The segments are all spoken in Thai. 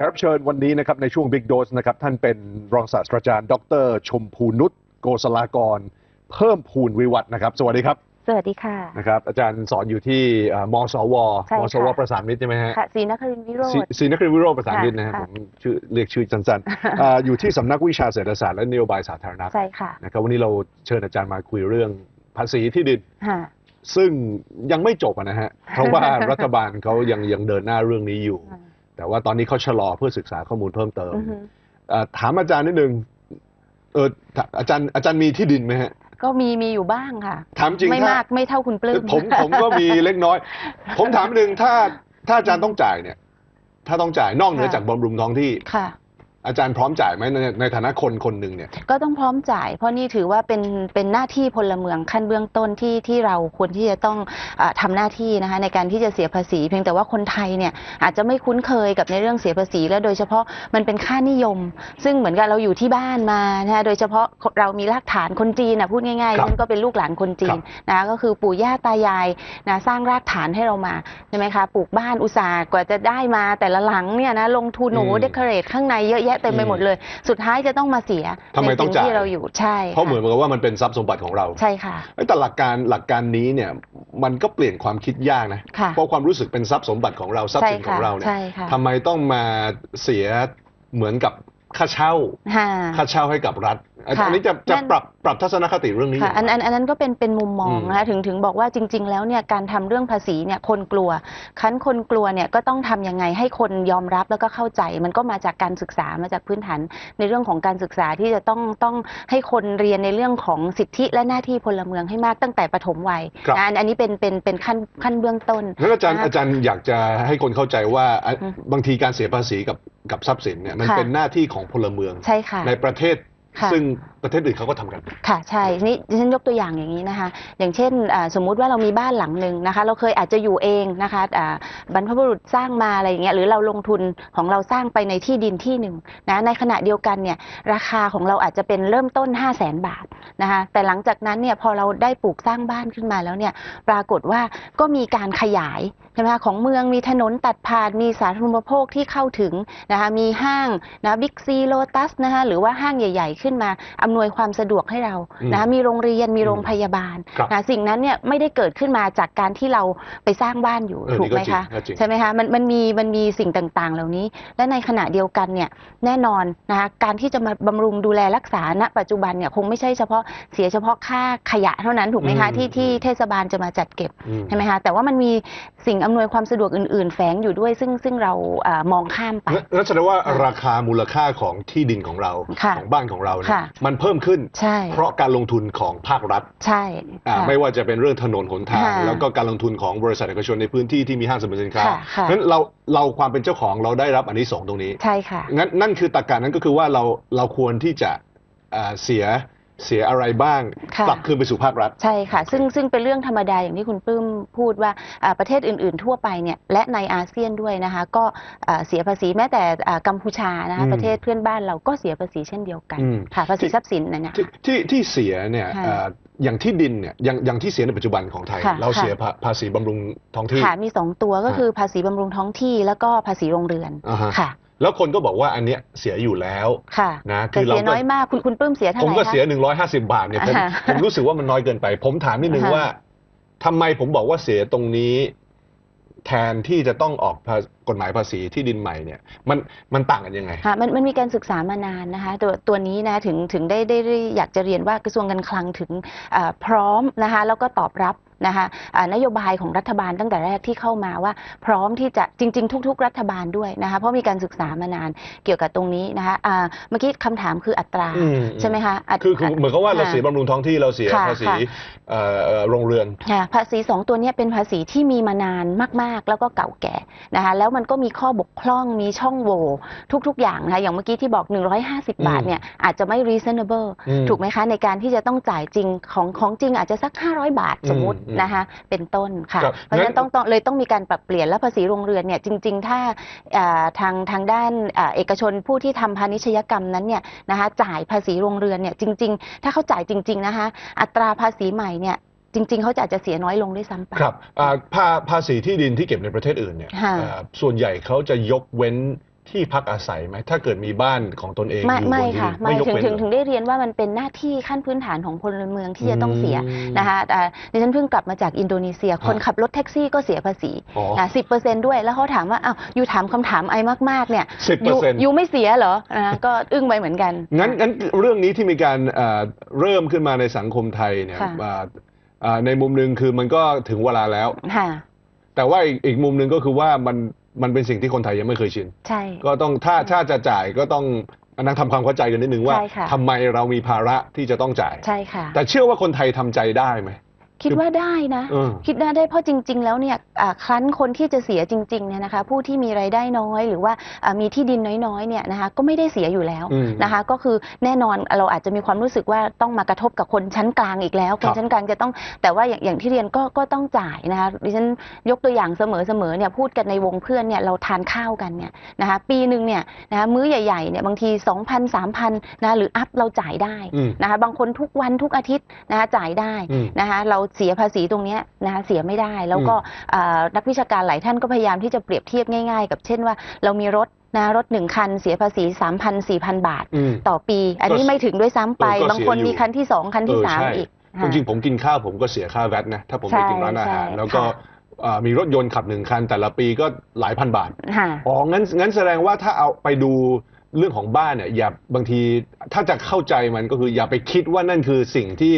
แขกรับเชิญวันนี้นะครับในช่วง Big Dose นะครับท่านเป็นรองศาสตราจารย์ ดร ชมพูนุชโกศลากร เพิ่มพูนวิวัฒน์นะครับ สวัสดีครับ สวัสดีค่ะ นะครับอาจารย์สอนอยู่ที่เอ่อมสวใช่มค่ะ สวประสานมิตรใช่ไหมฮะค่ะศรีนครินทร์วิโรศรีธศรีนครินทร์วิโรจน์ประสานมิตรนะฮะค่ะ ผมชื่อเรียกชื่อสั้นๆเอ่ออยู่ที่สำนักวิชาเศรษฐศาสตร์และนโยบายสาธารณะใช่ค่ะนะครับวันนี้เราเชิญอาจารย์มาคุยเรื่องภาษีที่ดิน ค่ะ ซึ่งยังไม่จบอะนะฮะ เพราะว่ารัฐบาลเขายังยังเดินหน้าเรื่องนี้อยู่ แต่ว่าตอนนี้เขาชะลอเพื่อศึกษาข้อมูลเพิ่มเติมอือฮึเอ่อถามอาจารย์นิดนึงเออถาอาจารย์อาจารย์มีที่ดินไหมฮะ ก็มีมีอยู่บ้างค่ะ ถามจริงไม่ถ้ามากไม่เท่าคุณปลื้มผมผมก็มีเล็กน้อย ผมถามนิดนึงถ้าถ้าอาจารย์ต้องจ่ายเนี่ย ถ้าต้องจ่ายนอกเหนือค่ะจากบำรุงท้องที่ค่ะ อาจารย์พร้อมจ่ายไหมในในฐานะคนคนหนึ่งเนี่ย ก็ต้องพร้อมจ่าย เพราะนี่ถือว่าเป็นเป็นหน้าที่พลเมืองขั้นเบื้องต้นที่ที่เราควรที่จะต้องอาทำหน้าที่นะคะในการที่จะเสียภาษี เพียงแต่ว่าคนไทยเนี่ยอาจจะไม่คุ้นเคยกับในเรื่องเสียภาษี และโดยเฉพาะมันเป็นค่านิยม ซึ่งเหมือนกับเราอยู่ที่บ้านมานะคะโดยเฉพาะเรามีรากฐานคนจีนนะพูดง่ายครับๆฉันก็เป็นลูกหลานคนจีนนะคะก็คือปู่ย่าตายายนะสร้างรากฐานให้เรามาใช่ไหมคะปลูกบ้านอุตสาห์กว่าจะได้มาแต่ละหลังเนี่ยนะลงทุนโอ้อืมเดคอเรทข้างในเยอะแยะเต็มไปหมดเลย สุดท้ายจะต้องมาเสียทำไมในต้อสิ่งงจ่ายที่เราอยู่ใช่ เพราะเหมือนค่กับว่ามันเป็นทรัพย์สมบัติของเราใช่ค่ะเอ้ยแต่หลักการหลักการนี้เนี่ยมันก็เปลี่ยนความคิดยากนะค่ะเพราะความรู้สึกเป็นทรัพย์สมบัติของเราทรัพย์ใช่สินขอค่ะงเราเนี่ยใช่ค่ะทำไมต้องมาเสียเหมือนกับค่าเช่าค่ะค่าเช่าให้กับรัฐ อันค่ะอันนี้จะจะนั่นปรับปรับทัศนคติเรื่องนี้ค่ะอย่างไรอันอันอันนั้นก็เป็นเป็นมุมมองอืมนะคะถึงถึงบอกว่าจริง ๆ แล้วเนี่ยการทำเรื่องภาษีเนี่ยคนกลัว คันคนกลัวเนี่ยก็ต้องทำยังไงให้คนยอมรับแล้วก็เข้าใจ มันก็มาจากการศึกษามาจากพื้นฐานในเรื่องของการศึกษาที่จะต้องต้องให้คนเรียนในเรื่องของสิทธิและหน้าที่พลเมืองให้มากตั้งแต่ปฐมวัยครับนะอันอันนี้เป็นเป็นเป็นขั้นขั้นเบื้องต้นงั้นอาจารย์นะคะอาจารย์อยากจะให้คนเข้าใจว่าอะอืมบางทีการเสียภาษีกับกับทรัพย์สินเนี่ยมันค่ะเป็นหน้าที่ของพลเมืองใช่ค่ะในประเทศค่ะ ซึ่งประเทศอื่นเขาก็ทำกัน ค่ะใช่นี่ดิฉันยกตัวอย่างอย่างนี้นะคะ อย่างเช่นสมมุติว่าเรามีบ้านหลังหนึ่งนะคะ เราเคยอาจจะอยู่เองนะคะบรรพบุรุษสร้างมาอะไรอย่างเงี้ยหรือเราลงทุนของเราสร้างไปในที่ดินที่หนึ่งนะในขณะเดียวกันเนี่ยราคาของเราอาจจะเป็นเริ่มต้น 5 0 0แสนบาทนะคะแต่หลังจากนั้นเนี่ยพอเราได้ปลูกสร้างบ้านขึ้นมาแล้วเนี่ยปรากฏว่าก็มีการขยายใช่ไหมคะของเมืองมีถนนตัดผ่านมีสาธารณูปโภคที่เข้าถึงนะคะมีห้างนะบิ๊กซีโลตัสนะคะหรือว่าห้างใหญ่ ๆ ขึ้นมาอำนวยความสะดวกให้เราอืมนะคะมีโรงเรียนมีอืมโรงพยาบาลครับนะสิ่งนั้นเนี่ยไม่ได้เกิดขึ้นมาจากการที่เราไปสร้างบ้านอยู่เออถูกไหมนี่ก็จริงคะก็จริงใช่ไหมคะมันมันมีมันมีสิ่งต่างๆ เหล่านี้ และในขณะเดียวกันเนี่ยแน่นอนนะคะการที่จะมาบำรุงดูแลรักษาณ ปัจจุบันเนี่ยคงไม่ใช่เฉพาะเสียเฉพาะค่าขยะเท่านั้นถูกไหมคะอืมที่ที่เทศบาลจะมาจัดเก็บอืมใช่ไหมคะแต่ว่ามันมีสิ่งอำนวยความสะดวกอื่น ๆ แฝงอยู่ด้วยซึ่งซึ่งเราอามองข้ามไปงั้นงั้นแสดงว่าค่ะราคามูลค่าของที่ดินของเราค่ะของบ้านของเราเนี่ยค่ะมันเพิ่มขึ้น ใช่ เพราะการลงทุนของภาครัฐใช่อ่าค่ะ ไม่ว่าจะเป็นเรื่องถนนหนทาง ค่ะแล้วก็การลงทุนของบริษัทเอกชนในพื้นที่ที่มีห้างสรรพสินค้าค่ะค่ะงั้นเราเราความเป็นเจ้าของเราได้รับอันนี้สงส์ตรงนี้ ใช่ค่ะ งั้นนั่นคือตรรกะนั้นก็คือว่าเราเราควรที่จะอ่าเสีย เสียอะไรบ้างค่ะ กลับคืนไปสู่ภาครัฐ ใช่ค่ะ ซึ่งซึ่งเป็นเรื่องธรรมดาอย่างที่คุณปลื้มพูดว่าอ่าประเทศอื่นๆ ทั่วไปเนี่ยและในอาเซียนด้วยนะคะ ก็อ่าเสียภาษีแม้แต่อ่ากัมพูชานะคะอืม ประเทศเพื่อนบ้านเราก็เสียภาษีเช่นเดียวกันอืม ค่ะภาษีทรัพย์สินนะเนี่ยที่ที่ที่เสียเนี่ยค่ะอ่าอย่างที่ดินเนี่ยอย่างอย่างที่เสียในปัจจุบันของไทย ค่ะเราค่ะ เสียภาภาษีบำรุงท้องที่ ค่ะมีสองตัวก็ค่ะคือภาษีบำรุงท้องที่แล้วก็ภาษีโรงเรือนอ่าฮะ ค่ะ แล้วคนก็บอกว่าอันเนี้ยเสียอยู่แล้วค่ะนะแต่เราเสียน้อยมากคุณคุณปลื้มเสียเท่าผไหมร่ก็คะเสีย 150 บาทเนี่ยผมอ่าผมรู้สึกว่ามันน้อยเกินไป ผมถามนิดนึงอ่าฮะว่าทำไมผมบอกว่าเสียตรงนี้ แทนที่จะต้องออกภากฎหมายภาษีที่ดินใหม่เนี่ยมันมันต่างกันยังไงค่ะมันมันมีการศึกษามานานนะคะตัวตัวนี้นะถึงถึงได้ได้ได้อยากจะเรียนว่ากระทรวงการคลังถึงอ่าพร้อมนะคะแล้วก็ตอบรับ นะคะอ่านโยบายของรัฐบาลตั้งแต่แรกที่เข้ามาว่า พร้อมที่จะจริง ๆ ทุก ๆ รัฐบาลด้วยนะคะเพราะมีการศึกษามานานเกี่ยวกับตรงนี้นะคะอ่าเมื่อกี้คำถามคืออัตราอืมใช่ไหมคะอัตคือคือเหมือนกับว่าเราค่ะเสียบำรุงท้องที่เราเสียค่ะภาษีค่ะเอ่อเอ่อโรงเรือนค่ะภาษีสองตัวเนี้ยเป็นภาษีที่มีมานานมาก ๆ แล้วก็เก่าแก่นะคะแล้วมันก็มีข้อบกพร่องมีช่องโหว่ทุก ๆ อย่างนะคะอย่างเมื่อกี้ที่บอก 150 บาทเนี่ยอาจจะไม่ reasonable อืมถูกไหมคะ ในการที่จะต้องจ่ายจริงของของจริงอาจจะสัก 500 บาทสมมติอืมนะคะเป็นต้นค่ะครับเพราะฉะนั้งั้นนต้องต้องเลยต้องมีการปรับเปลี่ยนแล้วภาษีโรงเรือนเนี่ยจริง ๆ ถ้าอ่าทางทางด้านอ่าเอกชนผู้ที่ทำพาณิชยกรรมนั้นเนี่ยนะคะจ่ายภาษีโรงเรือนเนี่ยจริง ๆ ถ้าเขาจ่ายจริง ๆ นะคะ อัตราภาษีใหม่เนี่ยจริง ๆ เขาจะอาจจะเสียน้อยลงด้วยซ้ำไปครับอ่าภาภาษีที่ดินที่เก็บในประเทศอื่นเนี่ยค่ะอ่าส่วนใหญ่เขาจะยกเว้น ที่พักอาศัยไหมถ้าเกิดมีบ้านของตนเองไม่อยู่บไม่นที่ค่ะดินไม่ยกถึงเว้นถึงเหรอถึงได้เรียนว่ามันเป็นหน้าที่ขั้นพื้นฐานของพลเมืองที่จะต้องเสียอืมนะคะอ่าดิฉันเพิ่งกลับมาจากอินโดนีเซีย คนฮะขับรถแท็กซี่ก็เสียภาษีอ๋อนะสิบเปอร์เซ็นด้วย แล้วเขาถามว่าอ้าวยูถามคำถามไอมาก ๆ เนี่ย10%ยูยูไม่เสียเหรอนะก็อึ้งไปเหมือนกัน งั้นงั้นเรื่องนี้ที่มีการเอ่อเริ่มขึ้นมาในสังคมไทยเนี่ยค่ะ อ่าอ่าในมุมหนึ่งคือมันก็ถึงเวลาแล้ว ค่ะ แต่ว่าอีกอีกมุมหนึ่งก็คือว่ามันมันเป็นสิ่งที่คนไทยยังไม่เคยชิน ใช่ ก็ต้องถ้าถ้าจะจ่ายก็ต้องนั่งทำความเข้าใจกันนิดนึงว่าใช่ค่ะ ทำไมเรามีภาระที่จะต้องจ่าย ใช่ค่ะ แต่เชื่อว่าคนไทยทำใจได้ไหม คิดว่าได้นะเออคิดว่าได้เพราะจริง ๆ แล้วเนี่ยอ่าครั้นคนที่จะเสียจริงๆเนี่ยนะคะผู้ที่มีรายได้น้อยหรือว่าอ่ามีที่ดินน้อยๆเนี่ยนะคะก็ไม่ได้เสียอยู่แล้วอืมนะคะก็คือแน่นอนเราอาจจะมีความรู้สึกว่าต้องมากระทบกับคนชั้นกลางอีกแล้วคครับนชั้นกลางจะต้องแต่ว่าอย่างอย่างที่เรียนก็ก็ต้องจ่ายนะคะดิฉันยกตัวอย่างเสมอๆเนี่ยพูดกันในวงเพื่อนเนี่ยเราทานข้าวกันเนี่ยนะคะปีหนึ่งเนี่ยนะคะมื้อใหญ่ๆเนี่ยบางที 2,000 3,000นะหรืออัพเราจ่ายได้อืมนะคะบางคนทุกวันทุกอาทิตย์นะคะจ่ายได้อืมนะคะเราเสียภาษีตรงเนี้ยนะคะเสียไม่ได้ แล้วก็อ่านักวิชาการหลายท่านก็พยายามที่จะเปรียบเทียบง่าย ๆ กับเช่นว่าเรามีรถนะรถหนึ่งคันเสียภาษี 3,000 4,000 บาทอืมต่อปี อันนี้ก็ไม่ถึงด้วยซ้ำไปเออก็บางคนเสียอยู่มีคันที่สองคันที่เออสามใช่อีกจริงๆผมกินข้าวผมก็เสียค่าแวตนะ ถ้าผมไปกินร้านอาหารใช่แล้วก็ค่ะอ่ามีรถยนต์ขับหนึ่งคัน แต่ละปีก็หลายพันบาทค่ะอ๋อ งั้นงั้นแสดงว่าถ้าเอาไปดูเรื่องของบ้านเนี่ยอย่าบางทีถ้าจะเข้าใจมันก็คืออย่าไปคิดว่านั่นคือสิ่งที่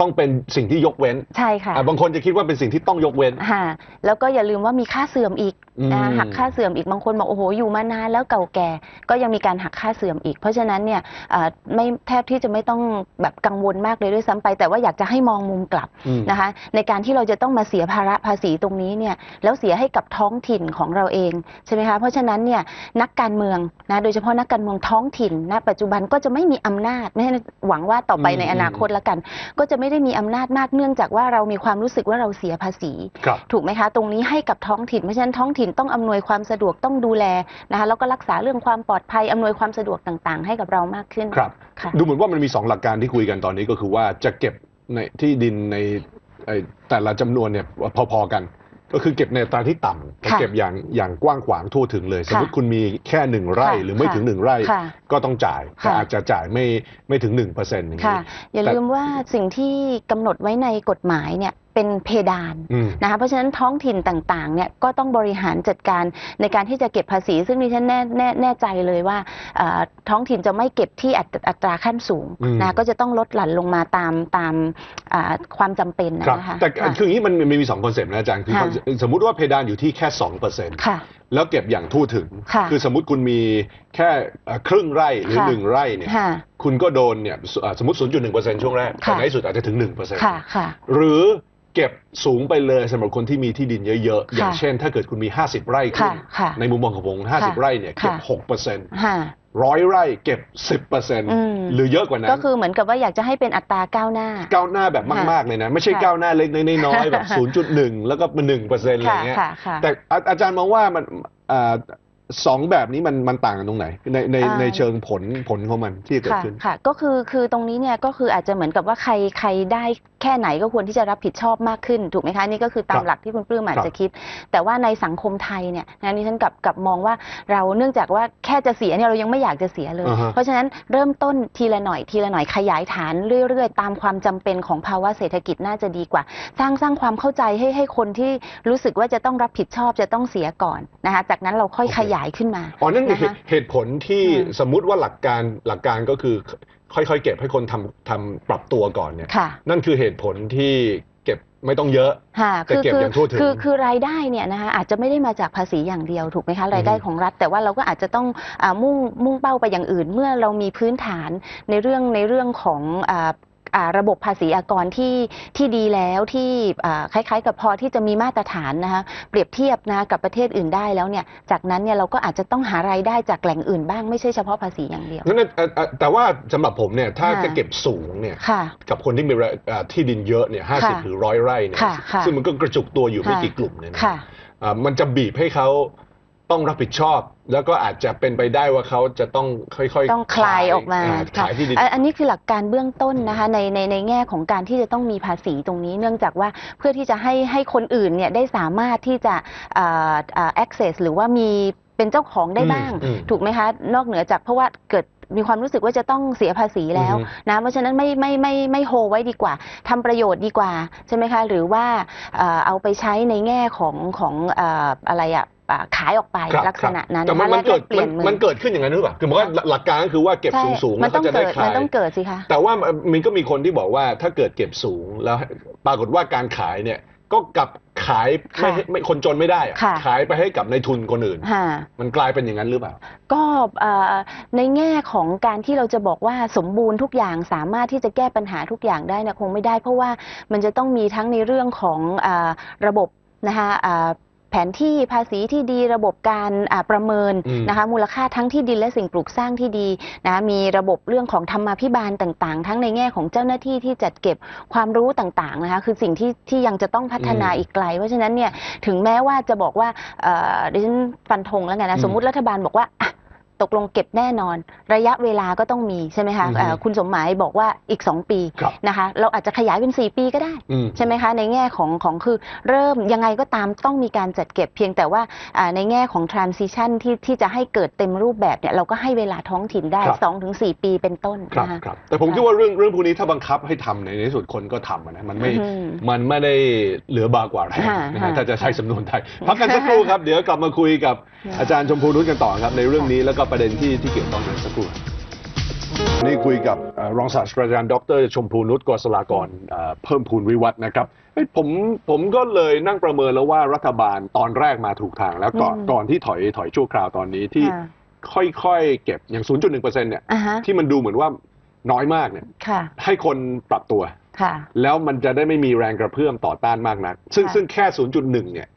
ต้องเป็นสิ่งที่ยกเว้นใช่ค่ะ อะบางคนจะคิดว่าเป็นสิ่งที่ต้องยกเว้น ค่ะแล้วก็อย่าลืมว่ามีค่าเสื่อมอีกอืม นะหักค่าเสื่อมอีกบางคนบอกโอ้โหอยู่มานานแล้วเก่าแก่ก็ยังมีการหักค่าเสื่อมอีก เพราะฉะนั้นเนี่ยอ่าไม่แทบที่จะไม่ต้องแบบกังวลมากเลยด้วยซ้ำไป แต่ว่าอยากจะให้มองมุมกลับอืม นะคะ ในการที่เราจะต้องมาเสียภาระภาษีตรงนี้เนี่ยแล้วเสียให้กับท้องถิ่นของเราเองใช่ไหมคะเพราะฉะนั้นเนี่ยนักการเมืองนะโดยเฉพาะนักการเมืองท้องถิ่นณปัจจุบันก็จะไม่มีอำนาจไม่ใช่หวังว่าต่อไปอืมในอนาคตละกัน ก็จะไม่ได้มีอำนาจมากเนื่องจากว่าเรามีความรู้สึกว่าเราเสียภาษีครับถูกไหมคะ ตรงนี้ให้กับท้องถิ่นเพราะฉะนั้นท้องถิ่นต้องอำนวยความสะดวกต้องดูแลนะคะแล้วก็รักษาเรื่องความปลอดภัยอำนวยความสะดวกต่างๆ ให้กับเรามากขึ้นครับค่ะดูเหมือนว่ามันมีสองหลักการที่คุยกันตอนนี้ก็คือว่าจะเก็บในที่ดินในไอ้แต่ละจำนวนเนี่ยพอๆกัน ก็คือเก็บในอัตราที่ต่ำค่ะเก็บอย่างอย่างกว้างขวางทั่วถึงเลย สมมติค่ะคุณมีแค่หนึ่งไร่ค่ะหรือไม่ค่ะถึงหนึ่งไร่ค่ะก็ต้องจ่ายแต่ค่ะอาจจะจ่ายไม่ไม่ถึงหนึ่งเปอร์เซ็นต์อย่างค่ะนี้อย่าแต่ลืมว่าสิ่งที่กำหนดไว้ในกฎหมายเนี่ยเป็นเพดานอืมนะคะเพราะฉะนั้นท้องถิ่นต่างๆเนี่ยก็ต้องบริหารจัดการในการที่จะเก็บภาษี ซึ่งดิฉันแน่แน่แน่ใจเลยว่าเอ่อท้องถิ่นจะไม่เก็บที่อัตอัตราขั้นสูงอืมนะก็จะต้องลดหลั่นลงมาตามตามอ่าความจำเป็นครับนะคะแต่ค่ะคืออย่างนี้มันมันมีสองคอนเซปต์นะอาจารย์คือค่ะสมมุติว่าเพดานอยู่ที่แค่สองเปอร์เซ็นต์ค่ะแล้วเก็บอย่างทั่วถึงค่ะอสมมติคุณมีแค่เอ่อครึ่งไร่หรือค่ะหนึ่งไร่เนี่ยค่ะคุณก็โดนเนี่ยสเอ่อสมมติ 0.1%ช่วงแรกแต่ค่ะในที่สุดอาจจะถึง1%ค่ะค่ะหรือ เก็บสูงไปเลยสำหรับคนที่มีที่ดินเยอะๆ อย่างค่ะเช่น ถ้าเกิดคุณมี 50 ไร่ขึ้น ค่ะค่ะในมุมมองของผมค่ะ50 ไร่เนี่ยเก็บค่ะ6%ค่ะ ร้อยไร่เก็บม10%หรือเยอะกว่านั้นก็คือเหมือนกับว่าอยากจะให้เป็นอัตราก้าวหน้า ก้าวหน้าแบบมากๆเลยนะ ไม่ใช่ค่ะ ก้าวหน้าเล็กน้อยๆแบบ 0.1 แล้วก็เป็น1%อะไรค่ะเงี้ย ค่ะค่ะ แต่อาอาจารย์มองว่ามันอ่า สองแบบนี้มันมันต่างกันตรงไหน ในในอ่า ในเชิงผลผลของมันที่เกิดค่ะขึ้น ค่ะก็คือคือตรงนี้เนี่ยก็คืออาจจะเหมือนกับว่าใครใครได้แค่ไหนก็ควรที่จะรับผิดชอบมากขึ้นถูกไหมคะนี่ก็คือตาคมรับหลักที่คุณปลื้มอาจครับจะคิด แต่ว่าในสังคมไทยเนี่ยนะนี่ฉันกลับกลับมองว่าเราเนื่องจากว่าแค่จะเสียเนี่ยเรายังไม่อยากจะเสียเลย อ่าฮะ เพราะฉะนั้นเริ่มต้นทีละหน่อยทีละหน่อยขยายฐานเรื่อยๆ ตามความจำเป็นของภาวะเศรษฐกิจน่าจะดีกว่า สร้างสร้างความเข้าใจให้ให้คนที่รู้สึกว่าจะต้องรับผิดชอบจะต้องเสียก่อนนะคะจากนั้นเราค่อยโอเค ขยายขึ้นมาอ๋อนั่นคือนะคะ เหตุผลที่อืมสมมุติว่าหลักการหลักการก็คือค่อยๆ เก็บให้คนทำทำปรับตัวก่อนเนี่ย ค่ะ นั่นคือเหตุผลที่เก็บไม่ต้องเยอะ ค่ะแต่เก็บอย่างทั่วถึงคือคือรายได้เนี่ยนะคะอาจจะไม่ได้มาจากภาษีอย่างเดียวถูกไหมคะรายได้อืมของรัฐ แต่ว่าเราก็อาจจะต้องอามุ่งมุ่งเป้าไปอย่างอื่น เมื่อเรามีพื้นฐานในเรื่องในเรื่องของอ่าอ่า ระบบภาษีอากรที่ที่ดีแล้วที่อ่าคล้ายๆ กับพอที่จะมีมาตรฐานนะคะเปรียบเทียบนะกับประเทศอื่นได้แล้วเนี่ยจากนั้นเนี่ยเราก็อาจจะต้องหารายได้จากแหล่งอื่นบ้างไม่ใช่เฉพาะภาษีอย่างเดียวนั่นเอ่อเอ่อแต่ว่าสำหรับผมเนี่ยถ้าค่ะจะเก็บสูงเนี่ยค่ะกับคนที่มีรายอ่าที่ดินเยอะเนี่ยห้าสิบค่ะหรือร้อยไร่เนี่ยค่ะค่ะซึ่งมันก็กระจุกตัวอยู่ไม่ค่ะกี่กลุ่มเนี่ยนะค่ะอ่ามันจะบีบให้เขา ต้องรับผิดชอบ แล้วก็อาจจะเป็นไปได้ว่าเขาจะต้องค่อยๆต้องคลายออกมาาค่ะขายที่ดินอันอันนี้คือหลักการเบื้องต้นนะคะในในในแง่ของการที่จะต้องมีภาษีตรงนี้ เนื่องจากว่าเพื่อที่จะให้ให้คนอื่นเนี่ยได้สามารถที่จะเอ่อเอ่อ access หรือว่ามีเป็นเจ้าของได้บ้างอืมถูกไหมคะ นอกเหนือจากเพราะว่าเกิด มีความรู้สึกว่าจะต้องเสียภาษีแล้วอือฮึนะเพราะฉะนั้นไม่ไม่ไม่ไม่โฮไว้ดีกว่าทำประโยชน์ดีกว่าใช่ไหมคะหรือว่าเอ่อเอาไปใช้ในแง่ของของเอ่ออะไรอะอะขายออกไปครับลักษณะนั้นแต่มันนะคะมันเกิดแลเปลี่มัยนนมือมันเกิดขึ้นอย่างนั้นหรือเปล่าคือหมายว่าหลักการก็คือว่าเก็บใช่สูงสูงๆมัแล้วต้ก็องจะได้เกิดขามันยต้องเกิดสิคะแต่ว่ามันก็มีคนที่บอกว่าถ้าเกิดเก็บสูงแล้วปรากฏว่าการขายเนี่ย ก็กลับขายไม่ค่ะให้ไม่คนจนไม่ได้อะค่ะ ขายไปให้กับในทุนคนอื่น ค่ะ มันกลายเป็นอย่างนั้นหรือเปล่า ก็เอ่อในแง่ของการที่เราจะบอกว่าสมบูรณ์ทุกอย่างสามารถที่จะแก้ปัญหาทุกอย่างได้นะคงไม่ได้ เพราะว่ามันจะต้องมีทั้งในเรื่องของอาระบบนะคะอ่า แผนที่ภาษีที่ดีระบบการอ่าประเมินอืมนะคะมูลค่าทั้งที่ดินและสิ่งปลูกสร้างที่ดีนะคะมีระบบเรื่องของธรรมาภิบาลต่างๆ ทั้งในแง่ของเจ้าหน้าที่ที่จัดเก็บความรู้ต่างๆนะคะคือสิ่งที่ที่ยังจะต้องพัฒนาอืมอีกไกล เพราะฉะนั้นเนี่ยถึงแม้ว่าจะบอกว่าเอ่อดิฉันฟันธงแล้วไงอืนะมสมมุติรัฐบาลบอกว่าอะ ตกลงเก็บแน่นอน ระยะเวลาก็ต้องมีใช่ไหมคะอือฮึ เอ่อคุณสมหมายบอกว่าอีก 2 ปีครับ นะคะเราอาจจะขยายเป็น 4 ปีก็ได้ อืม ใช่ไหมคะ ในแง่ของของคือเริ่มยังไงก็ตามต้องมีการจัดเก็บเพียงแต่ว่าอ่าในแง่ของ transition ที่ที่จะให้เกิดเต็มรูปแบบเนี่ยเราก็ให้เวลาท้องถิ่นได้ ครับ 2-4 ปีเป็นต้นครับนะคะ ครับแต่ผมคิดว่าเรื่องเรื่องพวกนี้ถ้าบังคับให้ทำในที่สุดคนก็ทำอะนะมันไม่อืมมันไม่ได้เหลือบากว่าแรงค่ะนะฮะค่ะถ้าจะใช้สำนวนไทยพักกันสักครู่ครับ เดี๋ยวกลับมาคุยกับค่ะอาจารย์ชมพูนุชกันต่อครับในเรื่องนี้แล้วก็ประเด็นที่ที่เกี่ยวข้องกันสักครู่นี่คุยกับเอ่อรองศาสตราจารย์ดร ชมพูนุชกศลากรเอ่อเพิ่มพูนวิวัฒน์นะครับเฮ้ยผมผมก็เลยนั่งประเมินแล้วว่ารัฐบาลตอนแรกมาถูกทางแล้วก่อนอืมก่อนที่ถอยถอยชั่วคราวตอนนี้ที่ค่ะค่อยๆ เก็บอย่าง 0.1%เนี่ยอ่าฮะที่มันดูเหมือนว่าน้อยมากเนี่ยค่ะให้คนปรับตัวค่ะแล้วมันจะได้ไม่มีแรงกระเพื่อมต่อต้านมากนัก ซึ่งค่ะซึ่งแค่ 0.1 เนี่ย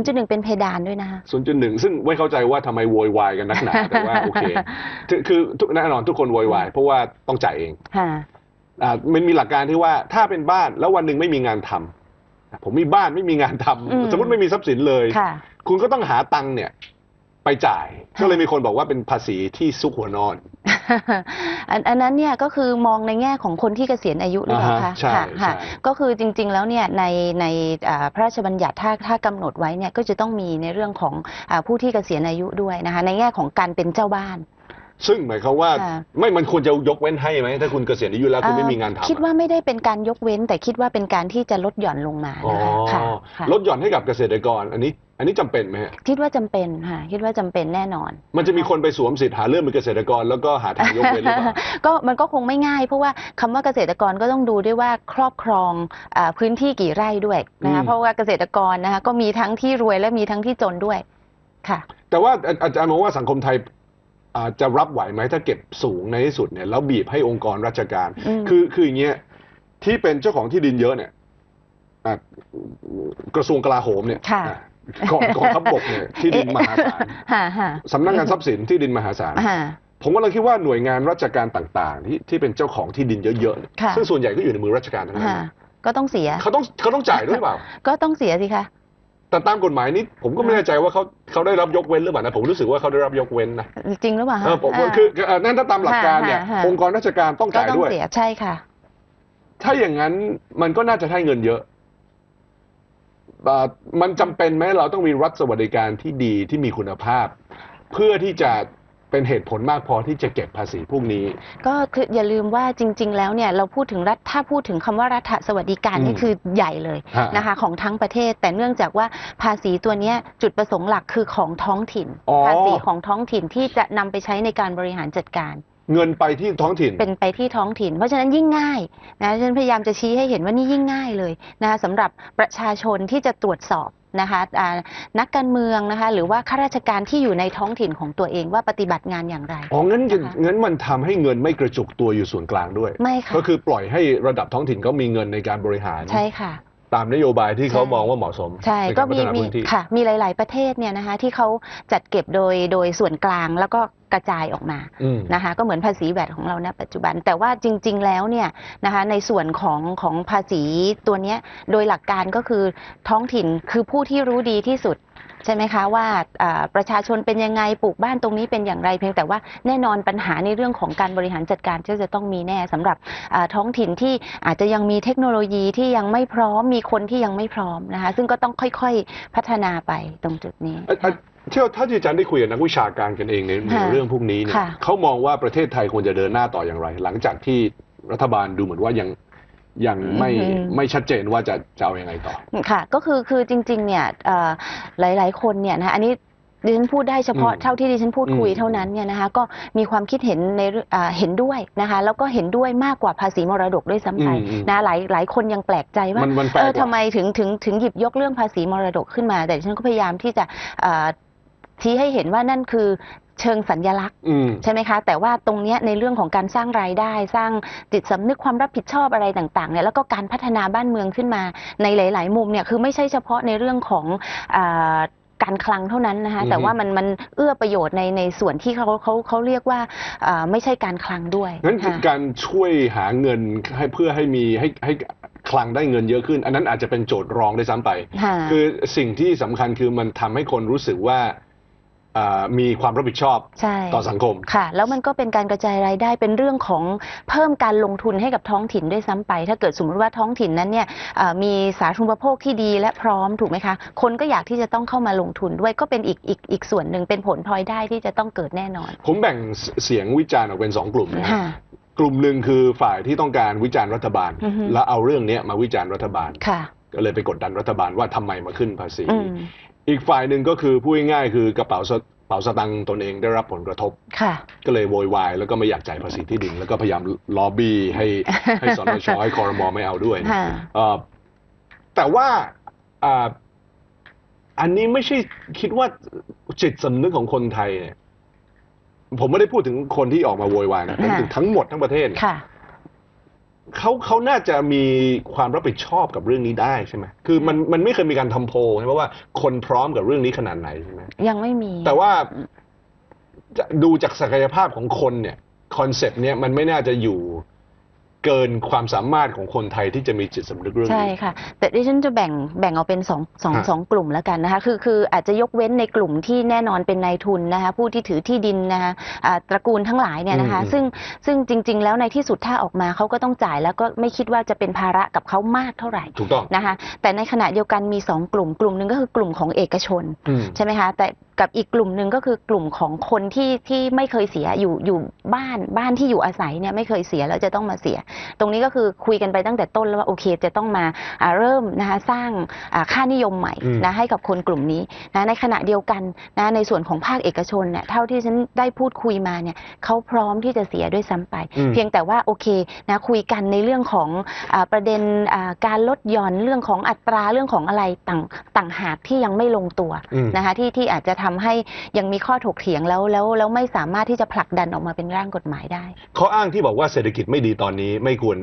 0.1 เป็นเพดานด้วยนะคะ 0.1 ซึ่งไม่เข้าใจว่าทำไมโวยวายกันนักหนาแต่ว่าโอเคคือคือทุกแน่นอนทุกคนโวยวายเพราะว่าต้องจ่ายเองค่ะอ่ามันมีหลักการที่ว่าถ้าเป็นบ้านแล้ววันหนึ่งไม่มีงานทำผมมีบ้านไม่มีงานทำอืมสมมติไม่มีทรัพย์สินเลยค่ะคุณก็ต้องหาตังค์เนี่ย ไปจ่ายค่ะก็เลยมีคนบอกว่าเป็นภาษีที่ซุกหัวนอน อันอันนั้นเนี่ยก็คือมองในแง่ของคนที่เกษียณอายุหรือเปล่าอ่าคะฮะใช่ค่ะค่ะใช่ก็คือจริง ๆ แล้วเนี่ยในในอ่าพระราชบัญญัติถ้าถ้ากำหนดไว้เนี่ยก็จะต้องมีในเรื่องของอาผู้ที่เกษียณอายุด้วยนะคะในแง่ของการเป็นเจ้าบ้านซึ่งหมายความว่าค่ะไม่มันควรจะยกเว้นให้ไหมถ้าคุณเกษียณอายุแล้วคุณไม่มีงานทำคิดว่าไม่ได้เป็นการยกเว้น แต่คิดว่าเป็นการที่จะลดหย่อนลงมาอ๋อนะคะค่ะค่ะลดหย่อนให้กับเกษตรกร อันนี้ อันนี้จำเป็นไหมฮะคิดว่าจำเป็นค่ะคิดว่าจำเป็นแน่นอน มันจะมีคนไปสวมสิทธิ์หาเรื่องเป็นเกษตรกรแล้วก็หาทางยกเว้นหรือเปล่าก็มันก็คงไม่ง่ายเพราะว่าคำว่าเกษตรกรก็ต้องดูด้วยว่าครอบครองอาพื้นที่กี่ไร่ด้วยนะอืคะมเพราะว่าเกษตรกรนะคะก็มีทั้งที่รวยและมีทั้งที่จนด้วยค่ะ แต่ว่าอาอาจารย์มองว่าสังคมไทยอาจจะรับไหวไหมถ้าเก็บสูงในที่สุดเนี่ยแล้วบีบให้องค์กรราชการอืมคือคืออย่างเงี้ยที่เป็นเจ้าของที่ดินเยอะเนี่ยอะกระทรวงกลาโหมเนี่ยค่ะอะ กองกองทัพบกเนี่ยที่ดินมหาศาลฮ่าฮ่าสำนักงานทรัพย์สินที่ดินมหาศาลฮ่าผมก็เลยคิดว่าหน่วยงานราชการต่างๆ ที่ที่เป็นเจ้าของที่ดินเยอะๆเนี่ยค่ะซึ่งส่วนใหญ่ก็อยู่ในมือราชการทั้งนั้นฮ่าก็ต้องเสียเขาต้องเขาต้องจ่ายด้วยเปล่า ก็ต้องเสียสิคะแต่ตามกฎหมายนี้ผมก็ไม่แน่ใจว่าเขาเขาได้รับยกเว้นหรือเปล่านะผมรู้สึกว่าเขาได้รับยกเว้นนะจริงหรือเปล่าเอฮะอผมอ่าคือคือเอ่อนั่นถ้าตามหลักการเนี่ยฮะฮะองค์กรราชการต้องก็จ่ายต้องด้วยเสียใช่ค่ะ ถ้าอย่างนั้นมันก็น่าจะให้เงินเยอะอ่า มันจำเป็นไหมเราต้องมีรัฐสวัสดิการที่ดีที่มีคุณภาพ เพื่อที่จะเป็นเหตุผลมากพอที่จะเก็บภาษีพวกนี้ ก็คืออย่าลืมว่าจริง ๆ แล้วเนี่ยเราพูดถึงรัฐถ้าพูดถึงคำว่ารัฐสวัสดิการอืมนี่คือใหญ่เลยฮะนะคะของทั้งประเทศ แต่เนื่องจากว่าภาษีตัวเนี้ยจุดประสงค์หลักคือของท้องถิ่นอ๋อภาษีของท้องถิ่นที่จะนำไปใช้ในการบริหารจัดการ เงินไปที่ท้องถิ่น เป็นไปที่ท้องถิ่น เพราะฉะนั้นยิ่งง่ายนะฉันพยายามจะชี้ให้เห็นว่านี่ยิ่งง่ายเลยนะคะสำหรับประชาชนที่จะตรวจสอบนะคะอ่านักการเมืองนะคะหรือว่าข้าราชการที่อยู่ในท้องถิ่นของตัวเองว่าปฏิบัติงานอย่างไรอ๋องั้นนะคะงั้นมันทำให้เงินไม่กระจุกตัวอยู่ส่วนกลางด้วยไม่ค่ะก็คือปล่อยให้ระดับท้องถิ่นเขามีเงินในการบริหารใช่ค่ะตามนโยบายที่เขาใช่มองว่าเหมาะสม ใช่ในก็การพัมีฒนามีพื้นที่ค่ะมีหลาย ๆ ประเทศเนี่ยนะคะที่เขาจัดเก็บโดยโดยส่วนกลางแล้วก็ กระจายออกมาอืมนะคะก็เหมือนภาษีแวดของเราณปัจจุบัน แต่ว่าจริง ๆ แล้วเนี่ยนะคะในส่วนของของภาษีตัวเนี้ยโดยหลักการก็คือท้องถิ่นคือผู้ที่รู้ดีที่สุดใช่ไหมคะว่าอ่าประชาชนเป็นยังไงปลูกบ้านตรงนี้เป็นอย่างไรเพียงแต่ว่าแน่นอนปัญหาในเรื่องของการบริหารจัดการก็จะต้องมีแน่สำหรับอ่าท้องถิ่นที่อาจจะยังมีเทคโนโลยีที่ยังไม่พร้อมมีคนที่ยังไม่พร้อมนะคะซึ่งก็ต้องค่อยๆพัฒนาไปตรงจุดนี้ อะอะเที่ยวถ้าที่อาจารย์ได้คุยกับนักวิชาการกันเองในในค่ะเรื่องพวกนี้เนี่ยค่ะเขามองว่าประเทศไทยควรจะเดินหน้าต่ออย่างไร หลังจากที่รัฐบาลดูเหมือนว่ายังยังไม่อือหือ ไม่ชัดเจนว่าจะจะเอาอยัางไงต่อ ค่ะก็คือคือจริงๆเนี่ยเอ่อหลายๆคนเนี่ยนะคะอันนี้ดิฉันพูดได้เฉพาะอืมเท่าที่ดิฉันพูดคุยอืมเท่านั้นเนี่ยนะคะก็มีความคิดเห็นในเรื่องอ่าเห็นด้วยนะคะแล้วก็เห็นด้วยมากกว่าภาษีมรดกด้วยซ้ำไปอืมอืม นะหลายหลายคนยังแปลกใจว่า มันมันแปลเอกอกว่า ทำไมถึงถึงถึงหยิบยกเรื่องภาษีมรดกขึ้นมา แต่ดิฉันก็พยายามที่จะเอ่อ ชี้ให้เห็นว่านั่นคือเชิงสัญลักษณ์อืมใช่ไหมคะ แต่ว่าตรงเนี้ยในเรื่องของการสร้างรายได้ สร้างจิตสำนึกความรับผิดชอบอะไรต่างๆเนี่ยแล้วก็การพัฒนาบ้านเมืองขึ้นมาในหลาย ๆ มุมเนี่ยคือไม่ใช่เฉพาะในเรื่องของอาการคลังเท่านั้นนะคะอือฮึแต่ว่ามันมันเอื้อประโยชน์ในในส่วนที่เขาเขาเขาเรียกว่าอ่าไม่ใช่การคลังด้วยงั้นคือค่ะการช่วยหาเงินให้เพื่อให้มีให้ให้คลังได้เงินเยอะขึ้น อันนั้นอาจจะเป็นโจทย์รองได้วยซ้ำไปค่ะคือสิ่งที่สำคัญคือมันทำให้คนรู้สึกว่าอ่า มีความรับผิดชอบใช่ต่อสังคมค่ะ แล้วมันก็เป็นการกระจายรายได้เป็นเรื่องของเพิ่มการลงทุนให้กับท้องถิ่นด้วยซ้ำไป ถ้าเกิดสมมติว่าท้องถิ่นนั้นเนี่ยเอ่อมีสาธารณูปโภคที่ดีและพร้อมถูกไหมคะ คนก็อยากที่จะต้องเข้ามาลงทุนด้วยก็เป็นอีกอีกอีกส่วนหนึ่งเป็นผลพลอยได้ที่จะต้องเกิดแน่นอน ผมแบ่งเสียงวิจารณ์ออกเป็นสองกลุ่มนะค่ะกลุ่มหนึ่งคือฝ่ายที่ต้องการวิจารณ์รัฐบาลอือฮึแล้วเอาเรื่องเนี้ยมาวิจารณ์รัฐบาลค่ะก็เลยไปกดดันรัฐบาลว่าทำไมมาขึ้นภาษี อืมอีกฝ่ายหนึ่งก็คือพูดง่ายๆคือกระเป๋าสกระเป๋าสตังค์ตนเองได้รับผลกระทบ ค่ะ ก็เลยโวยวายแล้วก็ไม่อยากจ่ายภาษีที่ดิน แล้วก็พยายามล็อบบี้ให้ให้สนชให้คอรมอไม่เอาด้วยค่ะ เอ่อแต่ว่าอ่าอันนี้ไม่ใช่คิดว่าจิตสำนึกของคนไทยเนี่ยผมไม่ได้พูดถึงคนที่ออกมาโวยวายนะค่ะถึงทั้งหมดทั้งประเทศเนี่ย ค่ะ เขาเขาน่าจะมีความรับผิดชอบกับเรื่องนี้ได้ใช่ไหมคือมันมันไม่เคยมีการทำโพลใช่ไหมว่าคนพร้อมกับเรื่องนี้ขนาดไหนใช่ไหมยังไม่มี แต่ว่าจะดูจากศักยภาพของคนเนี่ยคอนเซปต์เนี้ยมันไม่น่าจะอยู่ เกินความสามารถของคนไทยที่จะมีจิตสำนึกเรื่องใช่นี้ค่ะ แต่ดิฉันจะแบ่งแบ่งออกเป็นสองสองฮะ สองกลุ่มแล้วกันนะคะ คือคืออาจจะยกเว้นในกลุ่มที่แน่นอนเป็นนายทุนนะคะ ผู้ที่ถือที่ดินนะคะอ่าตระกูลทั้งหลายเนี่ยนะคะ อืม ซึ่งซึ่งจริง ๆ แล้วในที่สุดถ้าออกมาเขาก็ต้องจ่ายแล้วก็ไม่คิดว่าจะเป็นภาระกับเขามากเท่าไหร่ถูกต้องนะคะ แต่ในขณะเดียวกันมีสองกลุ่ม กลุ่มหนึ่งก็คือกลุ่มของเอกชน อืม ใช่ไหมคะแต่กับอีกกลุ่มหนึ่งก็คือกลุ่มของคนที่ที่ไม่เคยเสียอยู่อยู่บ้านบ้านที่อยู่อาศัยเนี่ยไม่เคยเสียแล้วจะต้องมาเสีย ตรงนี้ก็คือคุยกันไปตั้งแต่ต้นแล้วว่าโอเค จะต้องมาอ่าเริ่มนะคะสร้างอ่าค่านิยมใหม่อืมนะให้กับคนกลุ่มนี้นะในขณะเดียวกันนะในส่วนของภาคเอกชนเนี่ยเท่าที่ฉันได้พูดคุยมาเนี่ยเขาพร้อมที่จะเสียด้วยซ้ำไปอืมเพียงแต่ว่าโอเคนะคุยกันในเรื่องของอาประเด็นอ่าการลดหย่อนเรื่องของอัตราเรื่องของอะไรต่างต่างหากที่ยังไม่ลงตัวอืมนะคะที่ที่อาจจะทำให้ยังมีข้อถกเถียงแล้วแล้วแล้วไม่สามารถที่จะผลักดันออกมาเป็นร่างกฎหมายได้ข้ออ้างที่บอกว่าเศรษฐกิจไม่ดีตอนนี้ไม่ควร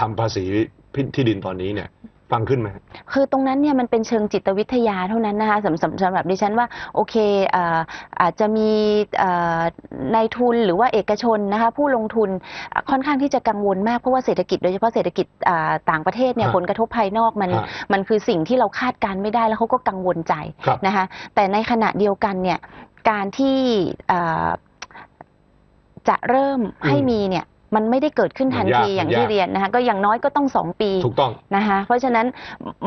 ทำภาษีที่ดินตอนนี้เนี่ย ฟังขึ้นไหมคือตรงนั้นเนี่ยมันเป็นเชิงจิตวิทยาเท่านั้นนะคะสำสำสำหรับดิฉันว่าโอเคอ่าอาจจะมีอ่านายทุนหรือว่าเอกชนนะคะผู้ลงทุนอะค่อนข้างที่จะกังวลมากเพราะว่าเศรษฐกิจโดยเฉพาะเศรษฐกิจอ่าต่างประเทศเนี่ยฮะผลกระทบภายนอกมันฮะมันคือสิ่งที่เราคาดการณ์ไม่ได้แล้วเขาก็กังวลใจครับนะคะแต่ในขณะเดียวกันเนี่ยการที่อ่าจะเริ่มให้อืมมีเนี่ย มันไม่ได้เกิดขึ้นทันมันยากทีอย่างมันยากที่เรียนนะคะก็อย่างน้อยก็ต้องสองปีถูกต้องนะคะเพราะฉะนั้น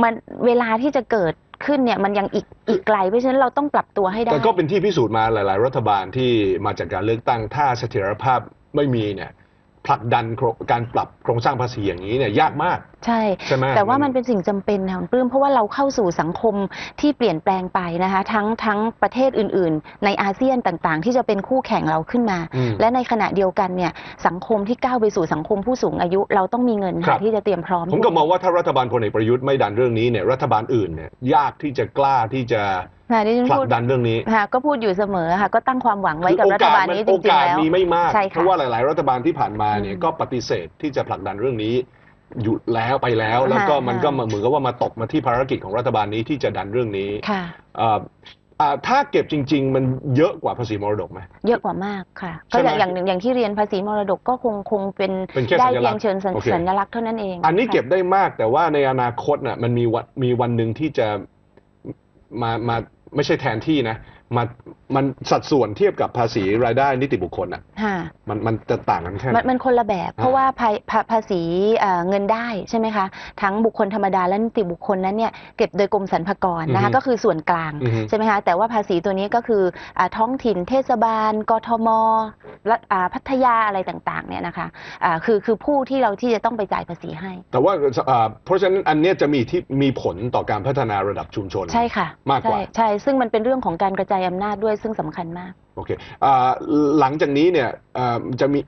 มันเวลาที่จะเกิดขึ้นเนี่ยมันยังอีกอีกไกลเพราะฉะนั้นเราต้องปรับตัวให้ได้แต่ก็เป็นที่พิสูจน์มาหลาย ๆ รัฐบาลที่มาจากการเลือกตั้งถ้าเสถียรภาพไม่มีเนี่ย ผลักดันโครงการปรับโครงสร้างภาษีอย่างนี้เนี่ยยากมาก ใช่ใช่ไหมแต่ว่ามันเป็นสิ่งจำเป็นนะคุณปลื้มเพราะว่าเราเข้าสู่สังคมที่เปลี่ยนแปลงไปนะคะ ทั้งทั้งประเทศอื่น ๆ ในอาเซียนต่างๆ ที่จะเป็นคู่แข่งเราขึ้นมาอืมและในขณะเดียวกันเนี่ยสังคมที่ก้าวไปสู่สังคมผู้สูงอายุ เราต้องมีเงินครัค่ะบที่จะเตรียมพร้อมผมก็มองว่าถ้ารัฐบาลพลเอกประยุทธ์ไม่ดันเรื่องนี้เนี่ยรัฐบาลอื่นเนี่ยยากที่จะกล้าที่จะ ค่ะที่ฉันผลัพูกดดันเรื่องนี้ค่ะก็พูดอยู่เสมอค่ะ ก็ตั้งความหวังไว้คือกับโอรัฐกาสบาลมันนี้จโอริงกาๆสแล้ว มีไม่มาก ใช่ค่ะเพราะว่าหลาย ๆ รัฐบาลที่ผ่านมาเนี่ยอืมก็ปฏิเสธที่จะผลักดันเรื่องนี้หยุดแล้วไปแล้ว แล้วก็ค่ะมันก็มาเหมือนกับว่ามาตกมาที่ภารกิจของรัฐบาลนี้ที่จะดันเรื่องนี้ค่ะ เอ่ออ่าถ้าเก็บจริง ๆ มันเยอะกว่าภาษีมรดกไหม เยอะกว่ามากค่ะ ใช่ก็ไหมอย่างอย่างอย่างที่เรียนภาษีมรดกก็คงคงเป็นเป็นแค่ได้สัญลัเพียกงษณ์เชิญสัญโอเค สัญลักษณ์เท่านั้นเองอันนี้ค่ะ เก็บได้มากแต่ว่าในอนาคตน่ะมันมีวันมีวันหนึ่งที่จะมามา ไม่ใช่แทนที่นะ มันมันสัดส่วนเทียบกับภาษีรายได้นิติบุคคลอะค่ะ มันมันจะต่างกันแค่ไหน มันมันคนละแบบ เพราะอ่าว่าภาภาภาษีเอ่อเงินได้ใช่ไหมคะ ทั้งบุคคลธรรมดาและนิติบุคคลนั้นเนี่ยเก็บโดยกรมสรรพากรนะคะ อือฮึก็คือส่วนกลางอือฮึใช่ไหมคะ แต่ว่าภาษีตัวนี้ก็คืออาท้องถิ่นเทศบาล กทมรัฐอ่าพัทยาอะไรต่างๆเนี่ยนะคะอ่าคือคือผู้ที่เราที่จะต้องไปจ่ายภาษีให้ แต่ว่าอ่าเพราะฉะนั้นอันเนี้ยจะมีที่มีผลต่อการพัฒนาระดับชุมชน ใช่ค่ะมากกว่า ใช่ใช่ซึ่งมันเป็นเรื่องของการกระจายอำนาจด้วยซึ่งสำคัญมาก โอเคอ่าหลังจากนี้เนี่ยอ่าจะมี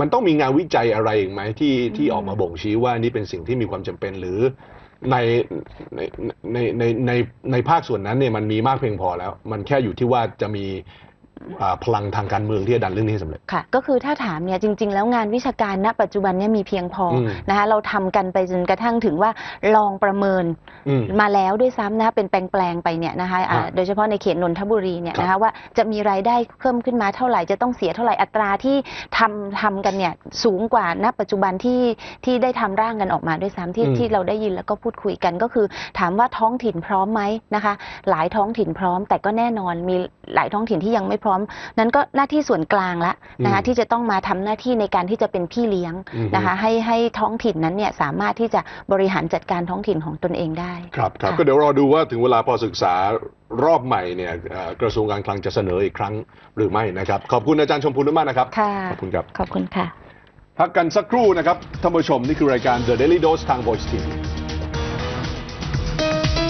มันต้องมีงานวิจัยอะไรอีกไหมที่ที่อืมออกมาบ่งชี้ว่านี่เป็นสิ่งที่มีความจำเป็นหรือในในในในในในภาคส่วนนั้นเนี่ยมันมีมากเพียงพอแล้ว มันแค่อยู่ที่ว่าจะมีอ่า พลังทางการเมืองที่จะดันเรื่องนี้ให้สำเร็จค่ะ ก็คือถ้าถามเนี่ยจริง ๆ แล้วงานวิชาการณ ปัจจุบันเนี่ยมีเพียงพออมนะคะเราทำกันไปจนกระทั่งถึงว่าลองประเมินอืมมาแล้วด้วยซ้ำนะคะเป็นแปลงๆไปเนี่ยนะคะอ่าอ่าโดยเฉพาะในเขตนนทบุรีเนี่ยครับนะคะว่าจะมีรายได้เพิ่มขึ้นมาเท่าไหร่จะต้องเสียเท่าไหร่อัตราที่ทำทำกันเนี่ยสูงกว่าณ ปัจจุบันที่ที่ได้ทำร่างกันออกมาด้วยซ้ำที่อืมที่เราได้ยินแล้วก็พูดคุยกันก็คือ ถามว่าท้องถิ่นพร้อมไหมนะคะ หลายท้องถิ่นพร้อม แต่ก็แน่นอนมีหลายท้องถิ่นที่ยังไม่พร้อมนั้นก็หน้าที่ส่วนกลางละนะคะอืมที่จะต้องมาทำหน้าที่ในการที่จะเป็นพี่เลี้ยงอือฮึนะคะให้ให้ท้องถิ่นนั้นเนี่ยสามารถที่จะบริหารจัดการท้องถิ่นของตนเองได้ครับครับค่ะก็เดี๋ยวรอดูว่าถึงเวลาพอศึกษารอบใหม่เนี่ยเอ่อกระทรวงการคลังจะเสนออีกครั้งหรือไม่นะครับ ขอบคุณอาจารย์ชมพูนุมากนะครับค่ะขอบคุณครับขอบคุณค่ะพักกันสักครู่นะครับท่านผู้ชมนี่คือรายการ The Daily Dose ทาง Voice TV